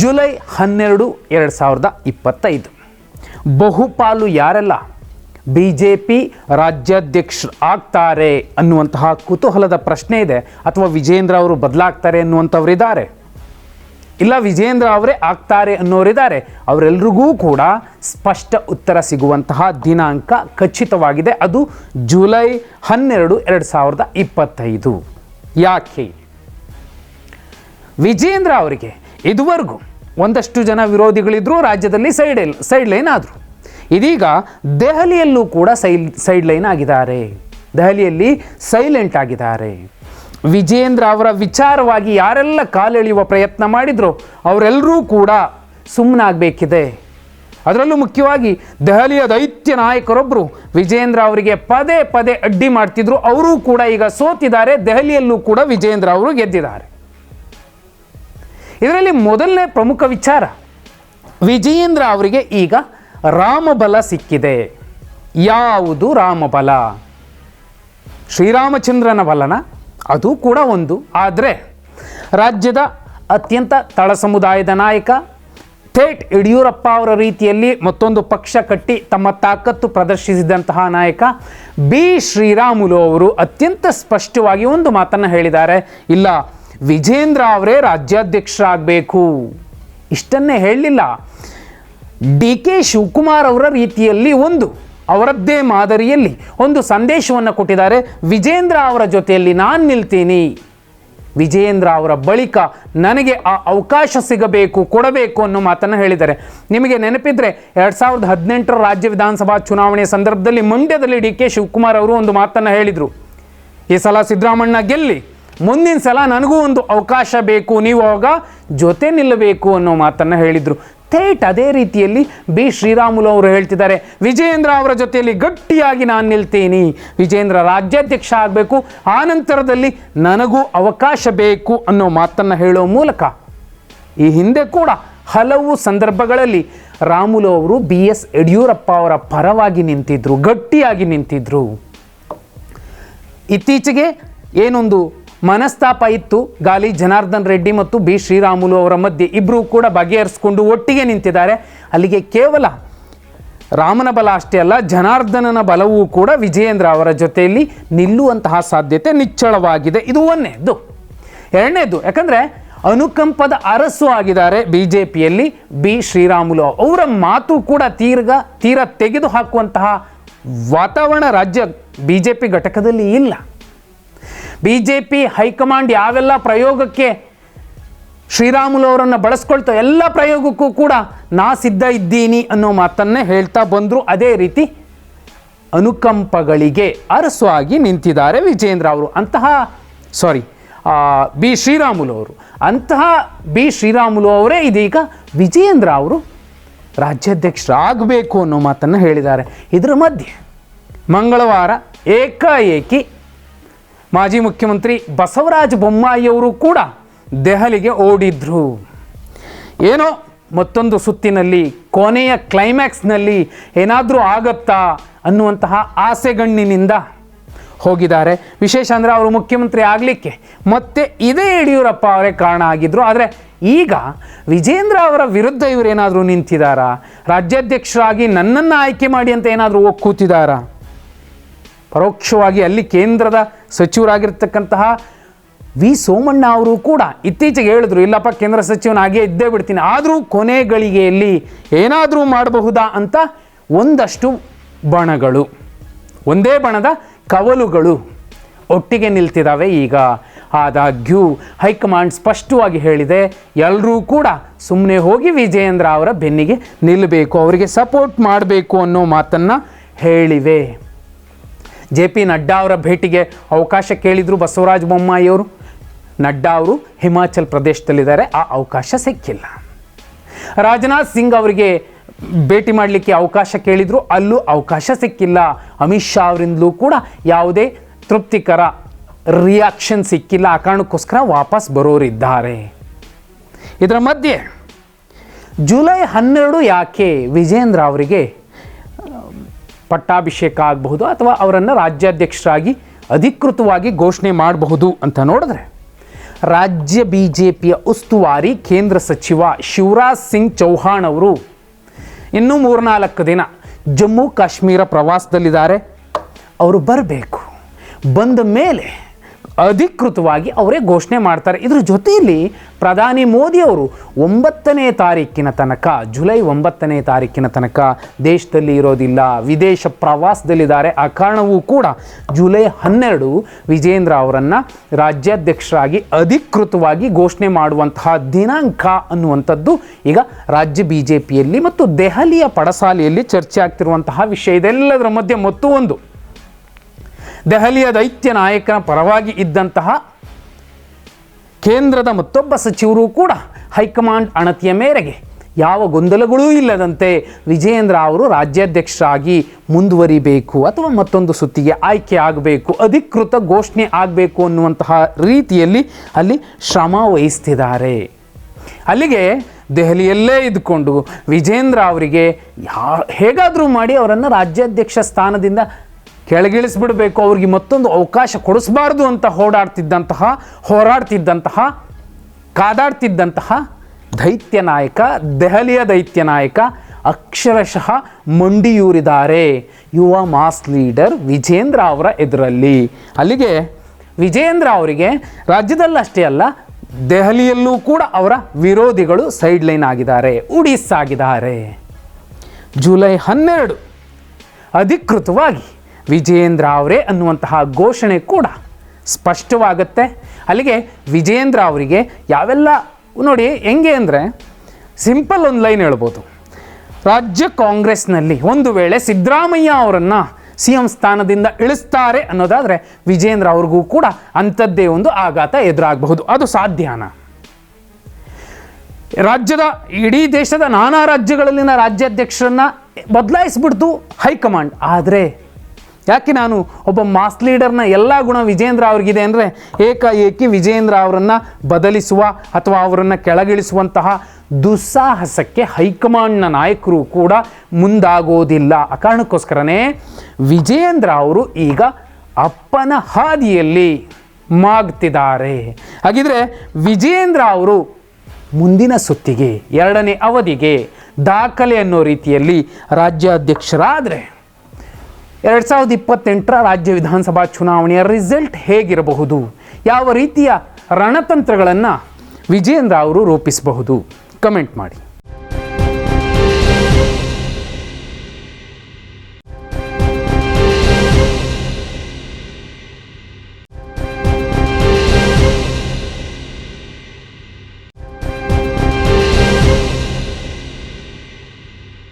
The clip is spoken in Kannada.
ಜುಲೈ ಹನ್ನೆರಡು ಎರಡು ಸಾವಿರದ ಇಪ್ಪತ್ತೈದು. ಬಹುಪಾಲು ಯಾರೆಲ್ಲ ಬಿ ಜೆ ಪಿ ರಾಜ್ಯಾಧ್ಯಕ್ಷ ಆಗ್ತಾರೆ ಅನ್ನುವಂತಹ ಕುತೂಹಲದ ಪ್ರಶ್ನೆ ಇದೆ ಅಥವಾ ವಿಜೇಂದ್ರ ಅವರು ಬದಲಾಗ್ತಾರೆ ಅನ್ನುವಂಥವ್ರಿದ್ದಾರೆ ಇಲ್ಲ ವಿಜೇಂದ್ರ ಅವರೇ ಆಗ್ತಾರೆ ಅನ್ನೋರಿದ್ದಾರೆ, ಅವರೆಲ್ರಿಗೂ ಕೂಡ ಸ್ಪಷ್ಟ ಉತ್ತರ ಸಿಗುವಂತಹ ದಿನಾಂಕ ಖಚಿತವಾಗಿದೆ. ಅದು ಜುಲೈ ಹನ್ನೆರಡು ಎರಡು ಸಾವಿರದ ಇಪ್ಪತ್ತೈದು. ಯಾಕೆ? ವಿಜೇಂದ್ರ ಅವರಿಗೆ ಇದುವರೆಗೂ ಒಂದಷ್ಟು ಜನ ವಿರೋಧಿಗಳಿದ್ರು, ರಾಜ್ಯದಲ್ಲಿ ಸೈಡ್ ಸೈಡ್ ಲೈನ್ ಆದರು. ಇದೀಗ ದೆಹಲಿಯಲ್ಲೂ ಕೂಡ ಸೈಲ್ ಸೈಡ್ ಲೈನ್ ಆಗಿದ್ದಾರೆ. ದೆಹಲಿಯಲ್ಲಿ ಸೈಲೆಂಟ್ ಆಗಿದ್ದಾರೆ. ವಿಜೇಂದ್ರ ಅವರ ವಿಚಾರವಾಗಿ ಯಾರೆಲ್ಲ ಕಾಲೆಳೆಯುವ ಪ್ರಯತ್ನ ಮಾಡಿದ್ರು, ಅವರೆಲ್ಲರೂ ಕೂಡ ಸುಮ್ಮನಾಗಬೇಕಿದೆ ಅದರಲ್ಲೂ ಮುಖ್ಯವಾಗಿ ದೆಹಲಿಯ ದೈತ್ಯ ನಾಯಕರೊಬ್ಬರು ವಿಜೇಂದ್ರ ಅವರಿಗೆ ಪದೇ ಪದೇ ಅಡ್ಡಿ ಮಾಡ್ತಿದ್ರು. ಅವರೂ ಕೂಡ ಈಗ ಸೋತಿದ್ದಾರೆ. ದೆಹಲಿಯಲ್ಲೂ ಕೂಡ ವಿಜೇಂದ್ರ ಅವರು ಗೆದ್ದಿದ್ದಾರೆ. ಇದರಲ್ಲಿ ಮೊದಲನೇ ಪ್ರಮುಖ ವಿಚಾರ, ವಿಜಯೇಂದ್ರ ಅವರಿಗೆ ಈಗ ರಾಮಬಲ ಸಿಕ್ಕಿದೆ. ಯಾವುದು ರಾಮಬಲ? ಶ್ರೀರಾಮಚಂದ್ರನ ಬಲನ? ಅದು ಕೂಡ ಒಂದು. ಆದರೆ ರಾಜ್ಯದ ಅತ್ಯಂತ ತಳ ಸಮುದಾಯದ ನಾಯಕ, ಥೇಟ್ ಯಡಿಯೂರಪ್ಪ ಅವರ ರೀತಿಯಲ್ಲಿ ಮತ್ತೊಂದು ಪಕ್ಷ ಕಟ್ಟಿ ತಮ್ಮ ತಾಕತ್ತು ಪ್ರದರ್ಶಿಸಿದಂತಹ ನಾಯಕ ಬಿ. ಶ್ರೀರಾಮುಲು ಅವರು ಅತ್ಯಂತ ಸ್ಪಷ್ಟವಾಗಿ ಒಂದು ಮಾತನ್ನು ಹೇಳಿದ್ದಾರೆ. ಇಲ್ಲ ವಿಜೇಂದ್ರ ಅವರೇ ರಾಜ್ಯಾಧ್ಯಕ್ಷರಾಗಬೇಕು. ಇಷ್ಟನ್ನೇ ಹೇಳಲಿಲ್ಲ. ಡಿ ಕೆ ಶಿವಕುಮಾರ್ ಅವರ ರೀತಿಯಲ್ಲಿ ಒಂದು, ಅವರದ್ದೇ ಮಾದರಿಯಲ್ಲಿ ಒಂದು ಸಂದೇಶವನ್ನು ಕೊಟ್ಟಿದ್ದಾರೆ. ವಿಜೇಂದ್ರ ಅವರ ಜೊತೆಯಲ್ಲಿ ನಾನು ನಿಲ್ತೀನಿ. ವಿಜೇಂದ್ರ ಅವರ ಬಳಿಕ ನನಗೆ ಆ ಅವಕಾಶ ಸಿಗಬೇಕು, ಕೊಡಬೇಕು ಅನ್ನೋ ಮಾತನ್ನು ಹೇಳಿದ್ದಾರೆ. ನಿಮಗೆ ನೆನಪಿದ್ರೆ ಎರಡು ಸಾವಿರದ ಹದಿನೆಂಟರ ರಾಜ್ಯ ವಿಧಾನಸಭಾ ಚುನಾವಣೆಯ ಸಂದರ್ಭದಲ್ಲಿ ಮಂಡ್ಯದಲ್ಲಿ ಡಿ ಕೆ ಶಿವಕುಮಾರ್ ಅವರು ಒಂದು ಮಾತನ್ನು ಹೇಳಿದರು. ಈ ಸಲ ಸಿದ್ದರಾಮಣ್ಣ ಗೆಲ್ಲಿ ಮುಂದಿನ ಸಲ ನನಗೂ ಒಂದು ಅವಕಾಶ ಬೇಕು, ನೀವು ಅವಾಗ ಜೊತೆ ನಿಲ್ಲಬೇಕು ಅನ್ನೋ ಮಾತನ್ನು ಹೇಳಿದರು. ಥೇಟ್ ಅದೇ ರೀತಿಯಲ್ಲಿ ಬಿ. ಶ್ರೀರಾಮುಲು ಅವರು ಹೇಳ್ತಿದ್ದಾರೆ, ವಿಜಯೇಂದ್ರ ಅವರ ಜೊತೆಯಲ್ಲಿ ಗಟ್ಟಿಯಾಗಿ ನಾನು ನಿಲ್ತೀನಿ ವಿಜೇಂದ್ರ ರಾಜ್ಯಾಧ್ಯಕ್ಷ ಆಗಬೇಕು, ಆ ನಂತರದಲ್ಲಿ ನನಗೂ ಅವಕಾಶ ಬೇಕು ಅನ್ನೋ ಮಾತನ್ನು ಹೇಳೋ ಮೂಲಕ ಈ ಹಿಂದೆ ಕೂಡ ಹಲವು ಸಂದರ್ಭಗಳಲ್ಲಿ ರಾಮುಲು ಅವರು ಬಿ. ಎಸ್. ಯಡಿಯೂರಪ್ಪ ಅವರ ಪರವಾಗಿ ನಿಂತಿದ್ರು, ಗಟ್ಟಿಯಾಗಿ ನಿಂತಿದ್ರು. ಇತ್ತೀಚೆಗೆ ಏನೊಂದು ಮನಸ್ತಾಪ ಇತ್ತು. ಗಾಲಿ ಜನಾರ್ದನ್ ರೆಡ್ಡಿ ಮತ್ತು ಬಿ. ಶ್ರೀರಾಮುಲು ಅವರ ಮಧ್ಯೆ ಇಬ್ಬರೂ ಕೂಡ ಬಗೆಹರಿಸ್ಕೊಂಡು ಒಟ್ಟಿಗೆ ನಿಂತಿದ್ದಾರೆ. ಅಲ್ಲಿಗೆ ಕೇವಲ ರಾಮನ ಬಲ ಅಷ್ಟೇ ಅಲ್ಲ, ಜನಾರ್ದನನ ಬಲವೂ ಕೂಡ ವಿಜಯೇಂದ್ರ ಅವರ ಜೊತೆಯಲ್ಲಿ ನಿಲ್ಲುವಂತಹ ಸಾಧ್ಯತೆ ನಿಚ್ಚಳವಾಗಿದೆ. ಇದು ಒಂದನೇದು ಎರಡನೇದು, ಯಾಕಂದರೆ ಅನುಕಂಪದ ಅರಸು ಆಗಿದ್ದಾರೆ ಬಿ ಜೆ ಪಿಯಲ್ಲಿ ಬಿ. ಶ್ರೀರಾಮುಲು. ಅವರ ಮಾತು ಕೂಡ ತೀರ್ಗ, ತೀರ ತೆಗೆದು ಹಾಕುವಂತಹ ವಾತಾವರಣ ರಾಜ್ಯ ಬಿ ಜೆ ಪಿ ಘಟಕದಲ್ಲಿ ಇಲ್ಲ. ಬಿ ಜೆ ಪಿ ಹೈಕಮಾಂಡ್ ಯಾವೆಲ್ಲ ಪ್ರಯೋಗಕ್ಕೆ ಶ್ರೀರಾಮುಲು ಅವರನ್ನು ಬಳಸ್ಕೊಳ್ತಾ ಎಲ್ಲ ಪ್ರಯೋಗಕ್ಕೂ ಕೂಡ ನಾ ಸಿದ್ಧ ಇದ್ದೀನಿ ಅನ್ನೋ ಮಾತನ್ನೇ ಹೇಳ್ತಾ ಬಂದರು. ಅದೇ ರೀತಿ ಅನುಕಂಪಗಳಿಗೆ ಅರಸುವಾಗಿ ನಿಂತಿದ್ದಾರೆ ವಿಜೇಂದ್ರ ಅವರು. ಅಂತಹ ಸಾರಿ ಬಿ ಶ್ರೀರಾಮುಲು ಅವರು. ಅಂತಹ ಬಿ ಶ್ರೀರಾಮುಲು ಅವರೇ ಇದೀಗ ವಿಜಯೇಂದ್ರ ಅವರು ರಾಜ್ಯಾಧ್ಯಕ್ಷರಾಗಬೇಕು ಅನ್ನೋ ಮಾತನ್ನು ಹೇಳಿದ್ದಾರೆ. ಇದರ ಮಧ್ಯೆ ಮಂಗಳವಾರ ಏಕಾಏಕಿ ಮಾಜಿ ಮುಖ್ಯಮಂತ್ರಿ ಬಸವರಾಜ ಬೊಮ್ಮಾಯಿಯವರು ಕೂಡ ದೆಹಲಿಗೆ ಓಡಿದ್ರು. ಏನೋ ಮತ್ತೊಂದು ಸುತ್ತಿನಲ್ಲಿ, ಕೊನೆಯ ಕ್ಲೈಮ್ಯಾಕ್ಸ್ನಲ್ಲಿ ಏನಾದರೂ ಆಗತ್ತಾ ಅನ್ನುವಂತಹ ಆಸೆಗಣ್ಣಿನಿಂದ ಹೋಗಿದ್ದಾರೆ. ವಿಶೇಷ ಅಂದರೆ ಅವರು ಮುಖ್ಯಮಂತ್ರಿ ಆಗಲಿಕ್ಕೆ ಮತ್ತೆ ಇದೇ ಯಡಿಯೂರಪ್ಪ ಅವರೇ ಕಾರಣ ಆಗಿದ್ದರು ಆದರೆ ಈಗ ವಿಜೇಂದ್ರ ಅವರ ವಿರುದ್ಧ ಇವರೇನಾದರೂ ನಿಂತಿದ್ದಾರಾ ರಾಜ್ಯಾಧ್ಯಕ್ಷರಾಗಿ ನನ್ನನ್ನು ಆಯ್ಕೆ ಮಾಡಿ ಅಂತ ಏನಾದರೂ ಹೋಗಿ ಕೂತಿದ್ದಾರಾ ಪರೋಕ್ಷವಾಗಿ ಅಲ್ಲಿ ಕೇಂದ್ರದ ಸಚಿವರಾಗಿರ್ತಕ್ಕಂತಹ ವಿ ಸೋಮಣ್ಣ ಅವರು ಕೂಡ ಇತ್ತೀಚೆಗೆ ಹೇಳಿದ್ರು, ಇಲ್ಲಪ್ಪ, ಕೇಂದ್ರ ಸಚಿವನಾಗೇ ಇದ್ದೇ ಬಿಡ್ತೀನಿ, ಆದರೂ ಕೊನೆ ಗಳಿಗೆಯಲ್ಲಿ ಏನಾದರೂ ಮಾಡಬಹುದಾ ಅಂತ ಒಂದಷ್ಟು ಬಣಗಳು, ಒಂದೇ ಬಣದ ಕವಲುಗಳು ಒಟ್ಟಿಗೆ ನಿಲ್ತಿದ್ದಾವೆ ಈಗ. ಆದಾಗ್ಯೂ ಹೈಕಮಾಂಡ್ ಸ್ಪಷ್ಟವಾಗಿ ಹೇಳಿದೆ ಎಲ್ಲರೂ ಕೂಡ ಸುಮ್ಮನೆ ಹೋಗಿ ವಿಜಯೇಂದ್ರ ಅವರ ಬೆನ್ನಿಗೆ ನಿಲ್ಲಬೇಕು ಅವರಿಗೆ ಸಪೋರ್ಟ್ ಮಾಡಬೇಕು ಅನ್ನೋ ಮಾತನ್ನು ಹೇಳಿವೆ. ಜೆ ಪಿ ನಡ್ಡಾ ಅವರ ಭೇಟಿಗೆ ಅವಕಾಶ ಕೇಳಿದರು ಬಸವರಾಜ ಬೊಮ್ಮಾಯಿಯವರು ನಡ್ಡಾ ಅವರು ಹಿಮಾಚಲ್ ಪ್ರದೇಶದಲ್ಲಿದ್ದಾರೆ, ಆ ಅವಕಾಶ ಸಿಕ್ಕಿಲ್ಲ. ರಾಜನಾಥ್ ಸಿಂಗ್ ಅವರಿಗೆ ಭೇಟಿ ಮಾಡಲಿಕ್ಕೆ ಅವಕಾಶ ಕೇಳಿದರು, ಅಲ್ಲೂ ಅವಕಾಶ ಸಿಕ್ಕಿಲ್ಲ. ಅಮಿತ್ ಶಾ ಅವರಿಂದಲೂ ಕೂಡ ಯಾವುದೇ ತೃಪ್ತಿಕರ ರಿಯಾಕ್ಷನ್ ಸಿಕ್ಕಿಲ್ಲ, ಆ ಕಾರಣಕ್ಕೋಸ್ಕರ ವಾಪಸ್ ಬರೋರಿದ್ದಾರೆ. ಇದರ ಮಧ್ಯೆ ಜುಲೈ ಹನ್ನೆರಡು ಯಾಕೆ ವಿಜೇಂದ್ರ ಅವರಿಗೆ ಪಟ್ಟಾಭಿಷೇಕ ಆಗಬಹುದು ಅಥವಾ ಅವರನ್ನು ರಾಜ್ಯಾಧ್ಯಕ್ಷರಾಗಿ ಅಧಿಕೃತವಾಗಿ ಘೋಷಣೆ ಮಾಡಬಹುದು ಅಂತ ನೋಡಿದ್ರೆ, ರಾಜ್ಯ ಬಿ ಜೆ ಪಿಯ ಉಸ್ತುವಾರಿ ಕೇಂದ್ರ ಸಚಿವ ಶಿವರಾಜ್ ಸಿಂಗ್ ಚೌಹಾಣ್ ಅವರು ಇನ್ನೂ ಮೂರ್ನಾಲ್ಕು ದಿನ ಜಮ್ಮು ಕಾಶ್ಮೀರ ಪ್ರವಾಸದಲ್ಲಿದ್ದಾರೆ. ಅವರು ಬರಬೇಕು. ಬಂದ ಮೇಲೆ ಅಧಿಕೃತವಾಗಿ ಅವರೇ ಘೋಷಣೆ ಮಾಡ್ತಾರೆ. ಇದ್ರ ಜೊತೆಯಲ್ಲಿ ಪ್ರಧಾನಿ ಮೋದಿ ಅವರು ಒಂಬತ್ತನೇ ತಾರೀಕಿನ ತನಕ, ಜುಲೈ ಒಂಬತ್ತನೇ ತಾರೀಕಿನ ತನಕ ದೇಶದಲ್ಲಿ ಇರೋದಿಲ್ಲ, ವಿದೇಶ ಪ್ರವಾಸದಲ್ಲಿದ್ದಾರೆ. ಆ ಕಾರಣವೂ ಕೂಡ ಜುಲೈ ಹನ್ನೆರಡು ವಿಜೇಂದ್ರ ಅವರನ್ನು ರಾಜ್ಯಾಧ್ಯಕ್ಷರಾಗಿ ಅಧಿಕೃತವಾಗಿ ಘೋಷಣೆ ಮಾಡುವಂತಹ ದಿನಾಂಕ ಅನ್ನುವಂಥದ್ದು ಈಗ ರಾಜ್ಯ ಬಿ ಜೆ ಪಿಯಲ್ಲಿ ಮತ್ತು ದೆಹಲಿಯ ಪಡಸಾಲೆಯಲ್ಲಿ ಚರ್ಚೆ ಆಗ್ತಿರುವಂತಹ ವಿಷಯ ಇದೆಲ್ಲದರ ಮಧ್ಯೆ ಮತ್ತೂ ಒಂದು ದೆಹಲಿಯ ದೈತ್ಯ ನಾಯಕನ ಪರವಾಗಿ ಇದ್ದಂತಹ ಕೇಂದ್ರದ ಮತ್ತೊಬ್ಬ ಸಚಿವರು ಕೂಡ ಹೈಕಮಾಂಡ್ ಅಣತಿಯ ಮೇರೆಗೆ. ಯಾವ ಗೊಂದಲಗಳೂ ಇಲ್ಲದಂತೆ ವಿಜಯೇಂದ್ರ ಅವರು ರಾಜ್ಯಾಧ್ಯಕ್ಷರಾಗಿ ಮುಂದುವರಿಬೇಕು ಅಥವಾ ಮತ್ತೊಂದು ಸುತ್ತಿಗೆ ಆಯ್ಕೆ ಆಗಬೇಕು, ಅಧಿಕೃತ ಘೋಷಣೆ ಆಗಬೇಕು ಅನ್ನುವಂತಹ ರೀತಿಯಲ್ಲಿ ಅಲ್ಲಿ ಶ್ರಮ ವಹಿಸ್ತಿದ್ದಾರೆ. ಅಲ್ಲಿಗೆ ದೆಹಲಿಯಲ್ಲೇ ಇದ್ದುಕೊಂಡು ವಿಜೇಂದ್ರ ಅವರಿಗೆ ಯಾ, ಹೇಗಾದರೂ ಮಾಡಿ ಅವರನ್ನು ರಾಜ್ಯಾಧ್ಯಕ್ಷ ಸ್ಥಾನದಿಂದ ಕೆಳಗಿಳಿಸ್ಬಿಡಬೇಕು, ಅವ್ರಿಗೆ ಮತ್ತೊಂದು ಅವಕಾಶ ಕೊಡಿಸ್ಬಾರ್ದು ಅಂತ ಓಡಾಡ್ತಿದ್ದಂತಹ ಹೋರಾಡ್ತಿದ್ದಂತಹ, ಕಾದಾಡ್ತಿದ್ದಂತಹ ದೈತ್ಯ ನಾಯಕ, ದೆಹಲಿಯ ದೈತ್ಯ ನಾಯಕ ಅಕ್ಷರಶಃ ಮಂಡಿಯೂರಿದ್ದಾರೆ. ಯುವ ಮಾಸ್ ಲೀಡರ್ ವಿಜೇಂದ್ರ ಅವರ ಎದುರಲ್ಲಿ. ಅಲ್ಲಿಗೆ ವಿಜೇಂದ್ರ ಅವರಿಗೆ ರಾಜ್ಯದಲ್ಲಷ್ಟೇ ಅಲ್ಲ, ದೆಹಲಿಯಲ್ಲೂ ಕೂಡ ಅವರ ವಿರೋಧಿಗಳು ಸೈಡ್ ಲೈನ್ ಆಗಿದ್ದಾರೆ ಉಡಿಸ್ಸಾಗಿದ್ದಾರೆ ಜುಲೈ ಹನ್ನೆರಡು, ಅಧಿಕೃತವಾಗಿ ವಿಜಯೇಂದ್ರ ಅವರೇ ಅನ್ನುವಂತಹ ಘೋಷಣೆ ಕೂಡ ಸ್ಪಷ್ಟವಾಗುತ್ತೆ. ಅಲ್ಲಿಗೆ ವಿಜಯೇಂದ್ರ ಅವರಿಗೆ ಯಾವೆಲ್ಲ, ನೋಡಿ ಹೆಂಗೆ ಅಂದರೆ ಸಿಂಪಲ್ ಒಂದು ಲೈನ್ ಹೇಳ್ಬೋದು. ರಾಜ್ಯ ಕಾಂಗ್ರೆಸ್ನಲ್ಲಿ ಒಂದು ವೇಳೆ ಸಿದ್ದರಾಮಯ್ಯ ಅವರನ್ನು ಸಿ ಎಂ ಸ್ಥಾನದಿಂದ ಇಳಿಸ್ತಾರೆ ಅನ್ನೋದಾದರೆ ವಿಜೇಂದ್ರ ಅವ್ರಿಗೂ ಕೂಡ ಅಂಥದ್ದೇ ಒಂದು ಆಘಾತ ಎದುರಾಗಬಹುದು. ಅದು ಸಾಧ್ಯನ? ರಾಜ್ಯದ ಇಡೀ ದೇಶದ ನಾನಾ ರಾಜ್ಯಗಳಲ್ಲಿನ ರಾಜ್ಯಾಧ್ಯಕ್ಷರನ್ನು ಬದಲಾಯಿಸ್ಬಿಡ್ತು ಹೈಕಮಾಂಡ್. ಆದರೆ ಯಾಕೆ ನಾನು ಒಬ್ಬ ಮಾಸ್ ಲೀಡರ್ನ ಎಲ್ಲ ಗುಣ ವಿಜೇಂದ್ರ ಅವ್ರಿಗಿದೆ ಅಂದರೆ ಏಕಾಏಕಿ ವಿಜೇಂದ್ರ ಅವರನ್ನು ಬದಲಿಸುವ ಅಥವಾ ಅವರನ್ನು ಕೆಳಗಿಳಿಸುವಂತಹ ದುಸ್ಸಾಹಸಕ್ಕೆ ಹೈಕಮಾಂಡ್ನ ನಾಯಕರು ಕೂಡ ಮುಂದಾಗೋದಿಲ್ಲ. ಆ ಕಾರಣಕ್ಕೋಸ್ಕರನೇ ವಿಜೇಂದ್ರ ಅವರು ಈಗ ಅಪ್ಪನ ಹಾದಿಯಲ್ಲಿ ಮಾಗ್ತಿದ್ದಾರೆ. ಹಾಗಿದ್ರೆ ವಿಜೇಂದ್ರ ಅವರು ಮುಂದಿನ ಸುತ್ತಿಗೆ, ಎರಡನೇ ಅವಧಿಗೆ ದಾಖಲೆ ಅನ್ನೋ ರೀತಿಯಲ್ಲಿ ರಾಜ್ಯಾಧ್ಯಕ್ಷರಾದರೆ ಎರಡು ಸಾವಿರದ ಇಪ್ಪತ್ತೆಂಟರ ರಾಜ್ಯ ವಿಧಾನಸಭಾ ಚುನಾವಣೆಯ ರಿಸಲ್ಟ್ ಹೇಗಿರಬಹುದು? ಯಾವ ರೀತಿಯ ರಣತಂತ್ರಗಳನ್ನು ವಿಜೇಂದ್ರ ಅವರು ರೂಪಿಸಬಹುದು? ಕಮೆಂಟ್ ಮಾಡಿ.